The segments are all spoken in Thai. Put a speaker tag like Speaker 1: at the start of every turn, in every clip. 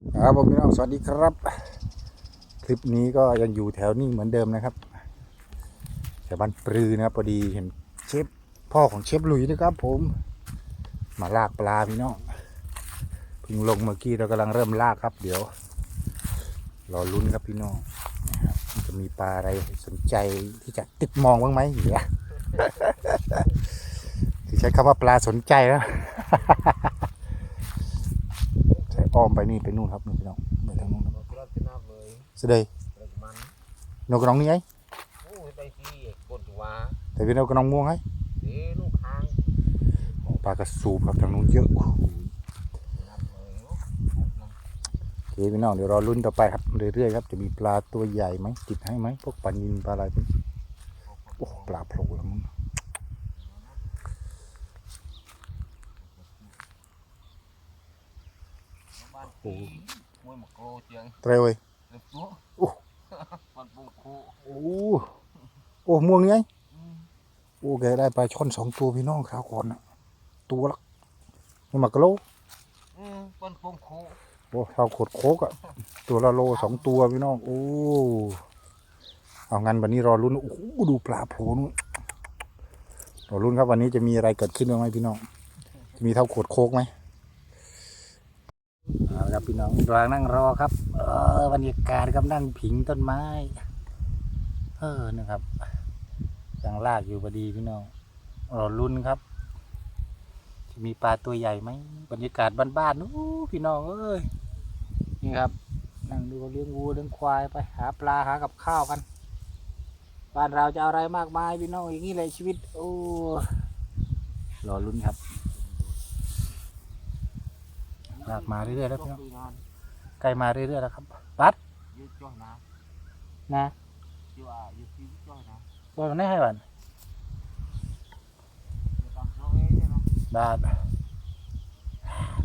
Speaker 1: ครับผมพี่น้องสวัสดีครับ คลิปนี้ก็ยังอยู่แถวนี้เหมือนเดิมนะครับแถวบ้านปรือนะครับพอดีเห็นเชฟพ่อของเชฟหลุยนะครับ ผมมาลากปลาพี่น้องเพิ่งลงเมื่อกี้เรากำลังเริ่มลากครับ เดี๋ยว รอลุ้นครับพี่น้องนะครับจะมีปลาอะไรสนใจที่จะติดมองบ้างไหมเดี๋ยใช้คำว่าปลาสนใจนะใช้ อ้อมไปนี่ไปนู่นครับนู่นพี่น้องไปทางนู้นครับ
Speaker 2: เราจะนับเลย
Speaker 1: สเดย
Speaker 2: เปิดมัน
Speaker 1: นกกระนองนี่ไง
Speaker 2: โอ้ยไปที่กดว่า
Speaker 1: แต่เป็นนกกระนองม่วงไง
Speaker 2: เดี๋ยวลูกค้าง
Speaker 1: ปลากระสูบครับทางนู้นเยอะโอ้โห
Speaker 2: นับเลยโอ้
Speaker 1: โอเคพี่น้องเดี๋ยวรอลุ้นต่อไปครับเรื่อยๆครับจะมีปลาตัวใหญ่ไหมติดให้ไหมพวกปลานินปลาอะไรพวกนี้โอ้ปลาโผล่แล้วมึง
Speaker 2: บ้านปี มวยหมกโกเจียง
Speaker 1: เตรเว้ย
Speaker 2: เล็บตัว
Speaker 1: โอ้
Speaker 2: มันปุงคู
Speaker 1: โอ้โอ้ม่วงนี่ไงโอ้แกได้ปลาช่อนสองตัวพี่น้องคราวก่อนนะตัวละนี่หมักกะโล
Speaker 2: อืมมันปุงคู
Speaker 1: โอ้เราขดโคกอะตัวละโลสองตัวพี่น้องโอ้เอางั้นวันนี้รอลุ้นโอ้โหดูปลาโผล่นู่นรอลุ้นครับวันนี้จะมีอะไรเกิดขึ้นบ้างไหมพี่น้องจะมีเท่าขวดโคกไหม เอาละครับพี่น้องรางนั่งรอครับเออบรรยากาศครับนั่งผิงต้นไม้เออนะครับยังลากอยู่พอดีพี่น้องรอลุ้นครับจะมีปลาตัวใหญ่ไหมบรรยากาศบ้านๆนู้พี่น้องเอ้ยนี่ครับนั่งดูเลี้ยงวัวเลี้ยงควายไปหาปลาหากับข้าวกันบ้านเราจะอาอะไรมากมายพี่น้องอย่างนี้เลยชีวิต โอ้รอลุ้นครับ ลากมาเรื่อยๆแล้วพี่น้อง
Speaker 2: ปีนอน
Speaker 1: ใกล้มาเรื่อยๆแล้วครับปัด
Speaker 2: ยืดจ้อยนะ
Speaker 1: นะ
Speaker 2: ยืดอะยืดที่จ้อยนะ
Speaker 1: ตัวมันได้ให้วัน
Speaker 2: จะตามโซ่เองเนี่ยนะ
Speaker 1: บ้าน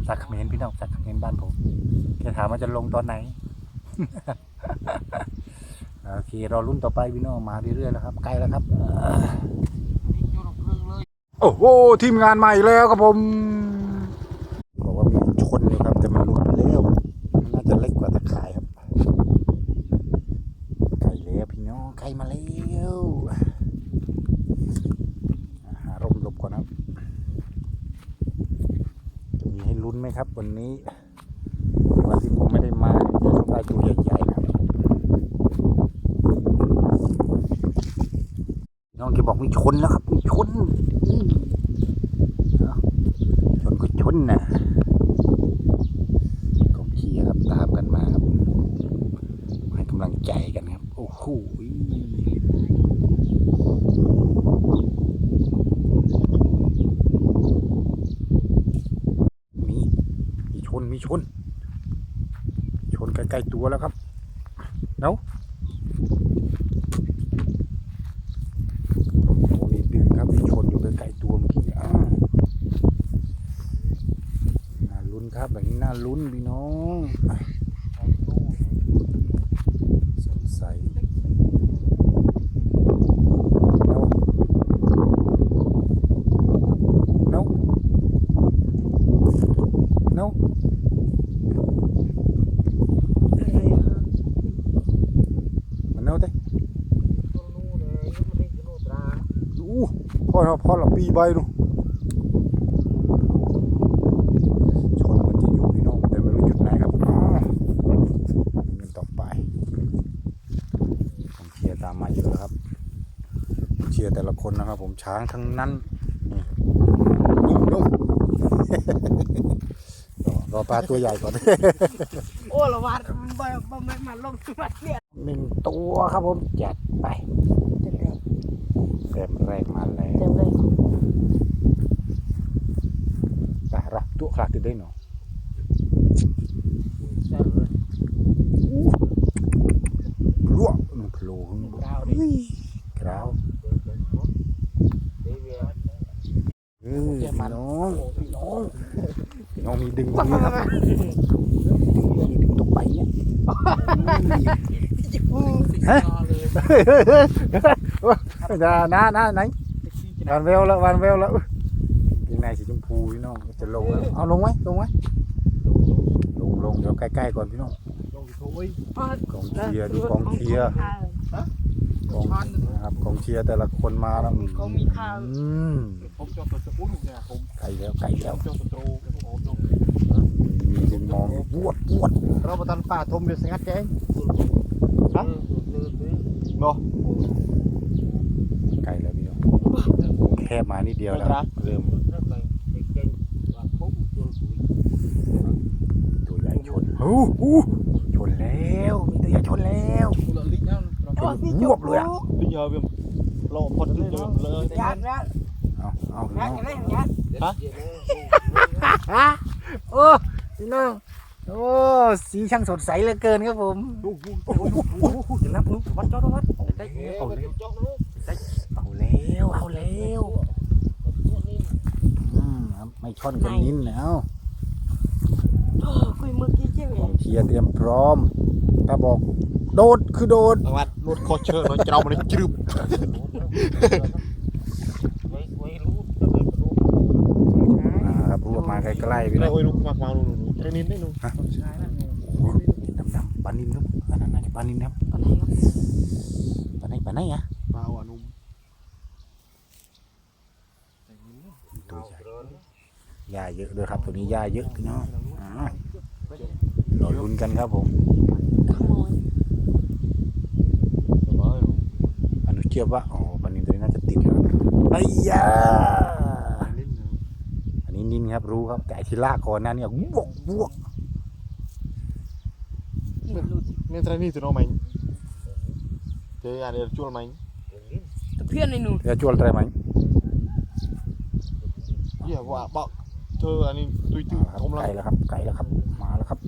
Speaker 1: สักเขมรพี่น้องสักเขมรบ้านผมแกถามว่าจะลงตอนไหนโอเครอรุ่นต่อไปพี่น้องมาเรื่อยๆแล้วครับใกล้แล้วครับ
Speaker 2: นี่จ้อยลงเครื่องเลย
Speaker 1: โอ้โหทีมงานใหม่แล้วครับผมบอกว่ามีชนอยู่ครับ แต่มันหลุดไปแล้วมันน่าจะเล็กกว่าตะข่ายครับไก่แล้วพี่น้องไก่มาแล้วอ่าหาร่มหลบก่อนนะครับจะมีให้ลุ้นไหม ครับ วันนี้วันที่ผมไม่ได้มาจะต้องได้ตัวใหญ่ๆครับน้องแกบอกมีชนแล้วครับมีชนอืมเอาชนก็ชนนะกองเชียร์ครับตามกันมาครับให้กำลังใจกันครับ โอ้โหมีมีช นมีชน ชนใกล้ๆตัวแล้วครับเนาะอ้มีดึงครับมีชนอยู่ใกล้ๆตัวเมื่อกี้เนี่ยอ้าวน่าลุ้นครับแบบนี้น่าลุ้นพี่น้องอะสงสัยเนาเนาเนามันเนาเต้
Speaker 2: ตัวนู้นเลยยังไม่ได้กระโดดรา
Speaker 1: ดู พ่อเราพ่อเราปีใบดูชนเหมือนจะอยู่พี่น้องแต่ไม่รู้จุดไหนครับอ้าวกันต่อไปผมเชียร์ตามมาเยอะครับเชียร์แต่ละคนนะครับ ผมช้างทั้งนั้นนี่นุ่มนุ่มรอรอปลาตัวใหญ่ก่อน
Speaker 2: โอ้ละวัดมันบ่บ่แม่นมาลงที่วัดเนี่ย
Speaker 1: หนึ่งตัวครับผมจัดไป เต็มแรกมาแล้ว
Speaker 2: เต็มเลย
Speaker 1: ไปรับตัวคลาดติดได้หนอ
Speaker 2: เต็มเลย
Speaker 1: ลวกมันโผล่ขึ้นมาก
Speaker 2: ราวดิ
Speaker 1: กราว
Speaker 2: เดี๋ยวเดี๋ยว
Speaker 1: เออพี่น้องพี่น้องพี่น้องมีดึงตรงนี้ครับมีดึงตรงไปเนี่ยฮะจะ น้าน้าไหนวันเวลแล้ววันเวลแล้วกางในสีชมพูพี่น้องจะลงแล้วเอาลงไหมลงไหมลงลลงเดี๋ยวใกล้ๆก่อนพี่น้อง
Speaker 3: ลงโอ้ย
Speaker 1: กองเชียร์ดูกองเชียร์กองนะครับกองเชียร์แต่ละคนมาแล้ว
Speaker 2: เขามีข้าว
Speaker 1: อืม
Speaker 3: ผมจอดตัวจะอุ้นเนี่ยผม
Speaker 1: ไก่แล้วไก่แล้ว
Speaker 3: จอดตัวโตโอ้โห
Speaker 1: มีจึงมองปวดปวด
Speaker 3: เราประตันป่าทมเดือดสงัดแกงฮะเนาะ
Speaker 1: ไก่แล้วพี่น้อง แคบมานิดเดียวแล้วเริ่มตัวใหญ่ชนโอ้โหชนแล้วมีตัวใหญ่ชนแล้ว
Speaker 3: เราลิ้นเนี่ย
Speaker 1: ชนบวบเลยอะ
Speaker 3: ลิ้นเยอะเบี้ยเราพอดลิ้นเยอะเลย
Speaker 2: ยัดยัด
Speaker 1: เอาเอาพี่
Speaker 2: ยั
Speaker 1: น้
Speaker 2: ด
Speaker 1: อง
Speaker 2: ยังไงยัด
Speaker 3: ฮะ
Speaker 2: ฮะโอ้พี่น้อง
Speaker 1: โอ้สีช่างสดใสเหลือเกินครับผม
Speaker 3: ดูดูดูดู
Speaker 1: เดี๋ยวนับนุวัดจอดวัดเอาเลยเอา แล้วเอาแล้วอืมครับไม่ช่อนกันนิ้นแล้ว
Speaker 2: โอ้คุยเมื่อกี้ใช่ไหม
Speaker 1: กองเชียร์เตรียมพร้อมถ้าบอกโดดคือโดด
Speaker 3: วัดรถคอเชิญเราจะเอามันจืบ
Speaker 1: อ่าครับรวบมาใกล้ๆพี่
Speaker 3: ได้
Speaker 1: น้อง
Speaker 3: โอ้ยนุ่มมากมานุ่มนุ่มได้นินได้นุ่ม
Speaker 1: โอ้ดำดำๆปลานินครับอันนั้นน่าจะปลานินครับ
Speaker 2: อะไรครับ
Speaker 1: ปลาไหนปลาไหนอะ
Speaker 3: เปล่าอะนุ่ม
Speaker 1: ตัวใหญ่หญ้าเยอะด้วยครับ ตัวนี้หญ้าเยอะพี่น้องรอลุ้นกันครับผม
Speaker 2: ขโมย
Speaker 1: อนุเชื่อว่าอ๋อปานินตัวนี้น่าจะติดครับไอ้ยาอันนี้นินครับรู้ครับ แต่ที่ลากคอหน้าเนี่ยบวกบวก
Speaker 3: เนี่ยตอนนี้ตัวน้องมันเจออันเดี ยวจุลมัน
Speaker 2: ตะเพียนในหนู
Speaker 1: จะจวนอะไรไหม
Speaker 3: เยี่ยว่าบอกเธออันนี้ตุยตุย
Speaker 1: ครับ
Speaker 3: ทมละ
Speaker 1: ไก่แล้วครับ ไก่แล้วครับ มาแล้วครับ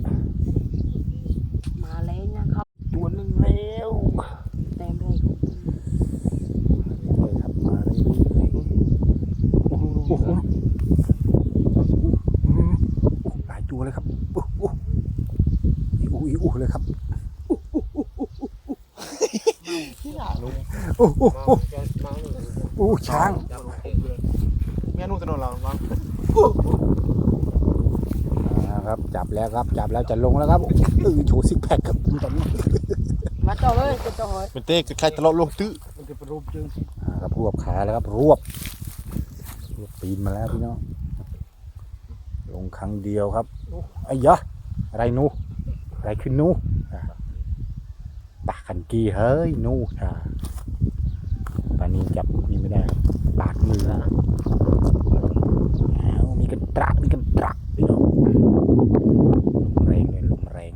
Speaker 2: มาแล้วนะครับ
Speaker 1: ตัวหนึ่งแล้ว
Speaker 2: เต็มเลยครับ
Speaker 1: เลยครับมาเรื่อยๆโอ้โหโอ้โหอืมโอ้โหหลายตัวเลยครับโอ้โหอีอูอีอูเลยครับ
Speaker 3: ที่หนานุ่ม
Speaker 1: โอ้โหโอ้โหโอ้โหช้าง
Speaker 3: แม่นุ่มตัวน้องเราบ้าง
Speaker 1: อ่าครับจับแล้วครับจับแล้วจะลงแล้วครับเออโชว์ซิกแพคครับตอนนี้
Speaker 2: มาต่อเลยจะต่อเลย
Speaker 3: เป็นเต๊กจะใครตลอดลงตื้อมันจะเป็นรูปจึง
Speaker 1: อ่าครับรวบขาแล้วครับรวบรวบปีนมาแล้วพี่น้องลงครั้งเดียวครับไอ้ยะอะไรหนูอะไรขึ้นนูอ่าปากขันกีเฮ้ยหนูอ่าปานนี้จับนี่ไม่ได้ครับบาดมือแล้วอ้าว มีกันตรักมีกันตรักพี่น้องลมแรงเลยลมแรง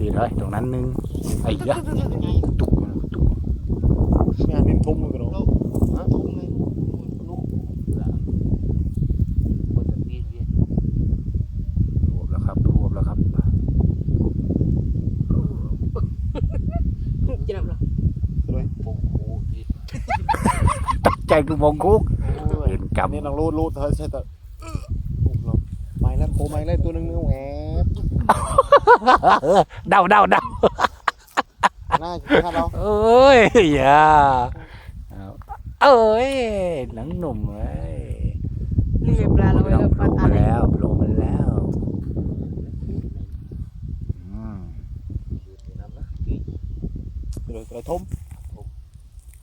Speaker 1: ดีเลยตรงนั้นหนึงไอ้ยะตุกมันตุก
Speaker 3: แม่นินทมเลยกันเนาะฮะทมเลย
Speaker 1: รวบแล้วครับรวบแล้วครับ
Speaker 2: จะนับหรอ
Speaker 3: เลย
Speaker 1: ตัก ใจคือมองคุก เห็นกรรม
Speaker 3: นี่น้องรูดรูดเฮ้ยใช่แต่ไม่แล้วโคไม่แล้วตัวนึงนึงแหวบ
Speaker 1: เดาเดาเดา
Speaker 3: น่าจะเรา
Speaker 1: เอ้ยอย่าเอาเอ้ยหนังหนุ่มเอ้ย
Speaker 2: นี่ไงปลาเราไว้แล้วปลา
Speaker 1: โผล่
Speaker 2: ตา
Speaker 1: มา
Speaker 2: แดง
Speaker 1: แล้วโผล่มาแล้วอืม
Speaker 3: เลยเลยทม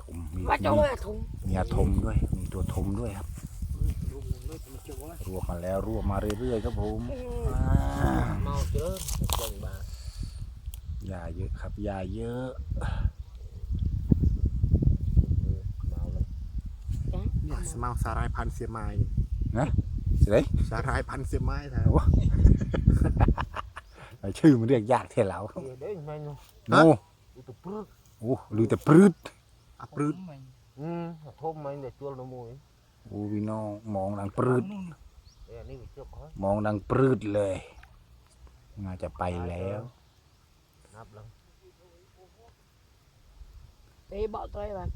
Speaker 1: ถมมี
Speaker 2: มาจ้องเลยถุง
Speaker 1: มีอาทมด้วย มีตัวทมด้วยครับรวบมาแล้วรวบมาเรื่อยๆครับผมอ่ายาเยอะครับยาเยอะ
Speaker 3: เนี่ยสมาสารายพันเสียไม้
Speaker 1: เสร็จ
Speaker 3: สารายพันเสียไม้แท้
Speaker 1: ชื่อมันเรียกยากเท่าเราโน่โอ้ลือแต่ปรืด
Speaker 3: อัปรืด
Speaker 4: อืมทมมันเดี๋ยวจวนละมวย
Speaker 1: โอ้พี่น้องมองดังปรืด
Speaker 4: เอ้ยนี่เชือกเขา
Speaker 1: มองดังปรืดเลยน่าจะไปแล้ว
Speaker 4: นับแล้ว
Speaker 2: เตะเบาตัวไอ้บ้าน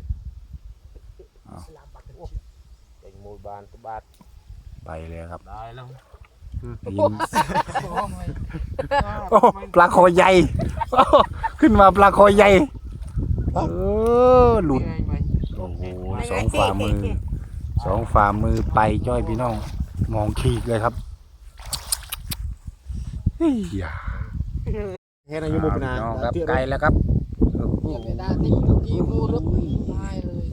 Speaker 4: เป็นมวยบานตบาด
Speaker 1: ไปแล้วครับ
Speaker 4: ได้แล้ว
Speaker 1: ได้ยินโอ้ปลาคอใหญ่โอ้ขึ้นมาปลาคอใหญ่เออหลุดโอ้โหสองฝ่ามือ สองฝ่ามือไปจ้อยพี่น้อง มองขีกเลยครับเฮ้ยอย่า
Speaker 3: แค่นั้นยังบ่เป็นนาน
Speaker 1: พี่น้องครับ
Speaker 3: เตี้ย
Speaker 1: ไกลแล้วครับ
Speaker 2: อย่าไปด่าติ๊กตุ๊กกี้มูรึบตายเลย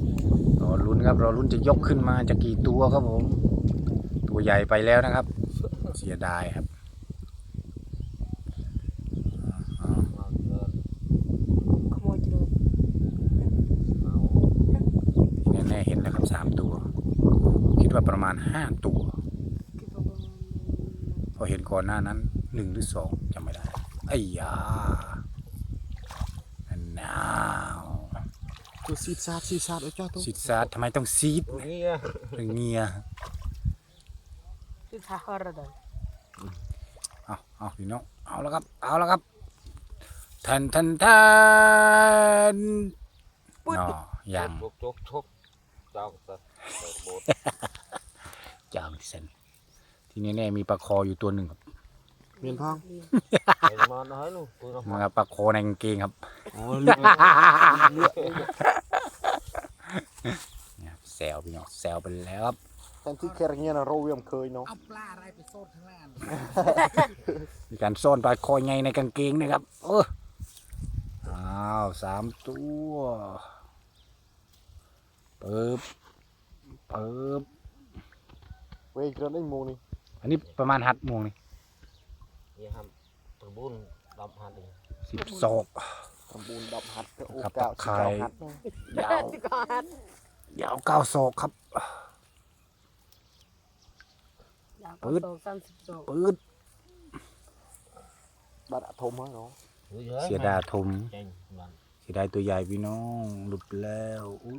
Speaker 1: รอลุ้นครับรอลุ้นจะยกขึ้นมาจะกี่ตัวครับผม ตัวใหญ่ไปแล้วนะครับ เสียดายครับ
Speaker 2: ขโมยจรวด
Speaker 1: แน่ๆเห็นแล้วครับสามตัว คิด ว่าประมาณห้าตัว
Speaker 2: คิดว่าประมาณ
Speaker 1: พอเห็นก่อนหน้านั้นหนึ่งหรือสองจำไม่ได้ไอ้ยาหนาว
Speaker 3: ตัวซีดซาดซีดซาดเอาจ้าตัว
Speaker 1: ซีดซาดทำไมต้องซีด
Speaker 4: ตัวนี้
Speaker 1: เรื่องเงีย
Speaker 2: ที่ท่าฮาร์ด
Speaker 1: เอาเอาพี่น้องเอาแล้วครับ เอาแล้วครับทันทันทันนอยัง
Speaker 4: ชกชกชก จองสัตว์เปิดโบสถ์
Speaker 1: จางเซนที่นี่แน่ๆมีปลาคออยู่ตัวหนึ่งครับ
Speaker 3: เมียนพัง
Speaker 4: เห็นมาน้อยลูกตัวน้อง
Speaker 1: นะครับปลาคอในกางเกงครับ
Speaker 3: อ๋อเลือก
Speaker 1: เนี่ยแซวพี่น้องแซวไปแล้วครับ
Speaker 3: แทนที่แค่เงี้ยนะเราเวียมเคยเนาะ
Speaker 2: เอาปลาอะไรไปโซดข้างล่าง
Speaker 1: มีการซ่อนปลาคอไงในกางเกงนะครับเอออ้าวสามตัวปึ๊บปึ๊บ
Speaker 3: เว้ยเกินได้โมงนี่
Speaker 1: อันนี้ประมาณหัดโมงนี่
Speaker 4: นี่ครับตะบุญดำหันเอง
Speaker 1: สิบศอก
Speaker 3: ทำบุญดับหัดก็โอ้
Speaker 1: ครับ
Speaker 3: เก้า
Speaker 1: ไข่
Speaker 3: สิบเก้าหัดเนาะ
Speaker 1: ยาว
Speaker 2: ที่ก่อน
Speaker 1: ยาวเก้าศอกครับ
Speaker 2: อยาก
Speaker 1: ปื๊ด
Speaker 2: โตสามสิบโต
Speaker 1: ปื๊ด
Speaker 3: บัดอะโทมฮะเนาะ
Speaker 1: เสียดายทม
Speaker 4: เจ๋งมัน
Speaker 1: เสียดายตัวใหญ่พี่น้องหลุดไปแล้วอู้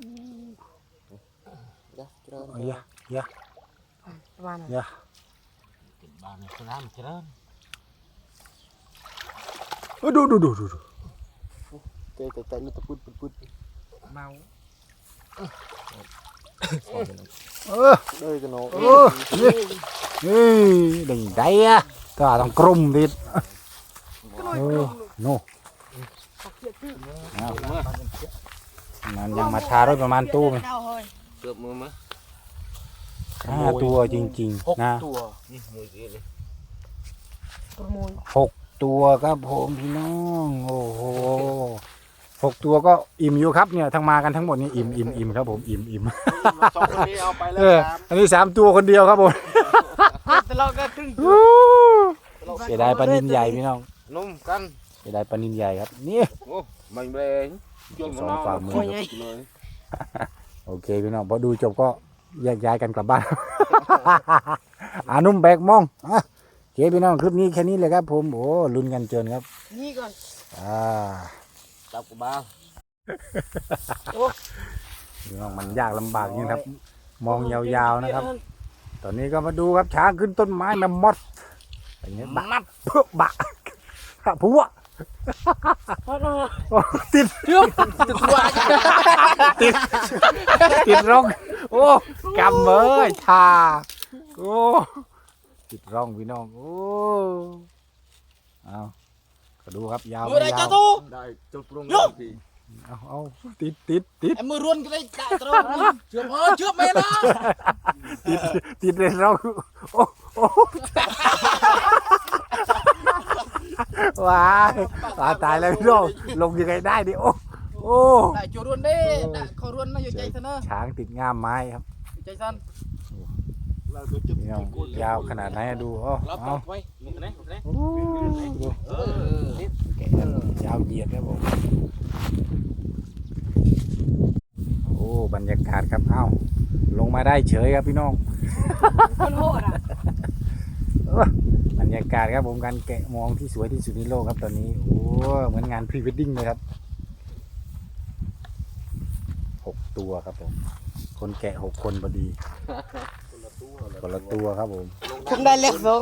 Speaker 3: เดี๋ยวเจริญ
Speaker 1: เอายะยะ
Speaker 2: ประมาณนั้น
Speaker 1: ยะ
Speaker 4: ติดบ้านในสนามเจริญ
Speaker 1: เออดูดูดูดูดู
Speaker 3: เตะแต่แต่นี่ตะปุดปุดปุด
Speaker 2: เมา
Speaker 1: เออ
Speaker 3: เด้ยกันเนาะ
Speaker 1: เออนี่นี่ดังได้อะก็ต้องกลุ่มดิเออโน่เอามันยังมาทารถประมาณตู้ไหม
Speaker 2: เอาเฮ้ย
Speaker 4: เกือบมือมั้ย
Speaker 1: ห้าตัวจริง
Speaker 3: หก
Speaker 1: ๆนะ
Speaker 3: ตัว
Speaker 4: นี่มือดีเลย
Speaker 2: ประมูล
Speaker 1: หกตัวครับผมพี่น้องโอ้โหหกตัวก็อิ่มอยู่ครับเนี่ยทั้งมากันทั้งหมดนี่อิ่มอิ่มอิ่มครับผมอิ่มอิ่ม
Speaker 3: สองคนนี้เอาไปแล้
Speaker 1: เอ
Speaker 3: ว
Speaker 1: อ
Speaker 3: สาม
Speaker 1: อันนี้สามตัวคนเดียวครับผม
Speaker 2: แต่เราก็ครึ่ง
Speaker 1: เสียดายปลานินใหญ่พี่น้อง
Speaker 4: นุ่มกัน
Speaker 1: เสียดายปลานินใหญ่ครับนี่
Speaker 4: โอ้มันเบงจน
Speaker 1: สองฝ่ามือ
Speaker 2: โอ้ยไง
Speaker 4: เลย
Speaker 1: โอเคพี่น้องพอดูจบก็ แยกย้ายกันกลับบ้าน อานุ่มแบกมองอะโอเคพี่น้องคลิปนี้แค่นี้เลยครับ ผมโอ้ลุ้นกันเจินครับ
Speaker 2: นี่ก่อน
Speaker 1: อ่า
Speaker 4: จับกูบ้า
Speaker 1: พี่น้องมันยากลำบากจริงครับ มองยาวๆนะครับ ตอนนี้ก็มาดูครับช้างขึ้นต้นไม้แมมมอสอย่างเงี้ยบะเพื่อบะผัวโอ้ติดติดติดติดร่อง โอ้กำเอ้ยชาโอ้ติดร่องพี่น้อง โอ้เอาก็ดูครับยาว
Speaker 2: มือได้
Speaker 1: ยา
Speaker 2: เจ้าวตู้
Speaker 3: ได้จุดปรุง
Speaker 2: โย่
Speaker 3: พี่
Speaker 1: เอาเอาติดติดติด
Speaker 2: ไอ้มือรวนก็ได้ได้ตรงเชื่อมเออเชื่อมไม่นะ
Speaker 1: ติดติดในร่องโอ้โอ้ว้ายว้ายตายแล้วพี่น้องลงยังไงได้ดิโอ้โอ้
Speaker 2: ได้จูรวนเด้ได้ขอรวนนะอยู่ใจซะเนอะ
Speaker 1: ช้างติดง่ามไม้ครับ
Speaker 2: อยู่ใจซัน
Speaker 3: เราจะจุด
Speaker 1: พี่น้องยาวขนาดไหนอะดูเอาเอา
Speaker 2: ไว้มึงไหนมึงไหน
Speaker 1: โอ้ดู
Speaker 2: เออ
Speaker 1: แกะยาวเหยียดครับผม โอ้ บรรยากาศครับเอ้า ลงมาได้เฉยครับพี่น้อง
Speaker 2: คนโหดอะ
Speaker 1: บรรยากาศครับผมการแกะมองที่สวยที่สุดในโลกครับตอนนี้ โอ้ เหมือนงานพรีเวดดิ้งเลยครับหก ตัวครับผม คนแกะหกคนพอดีคนละตัวครับผม
Speaker 2: ผมได้เล็กสอง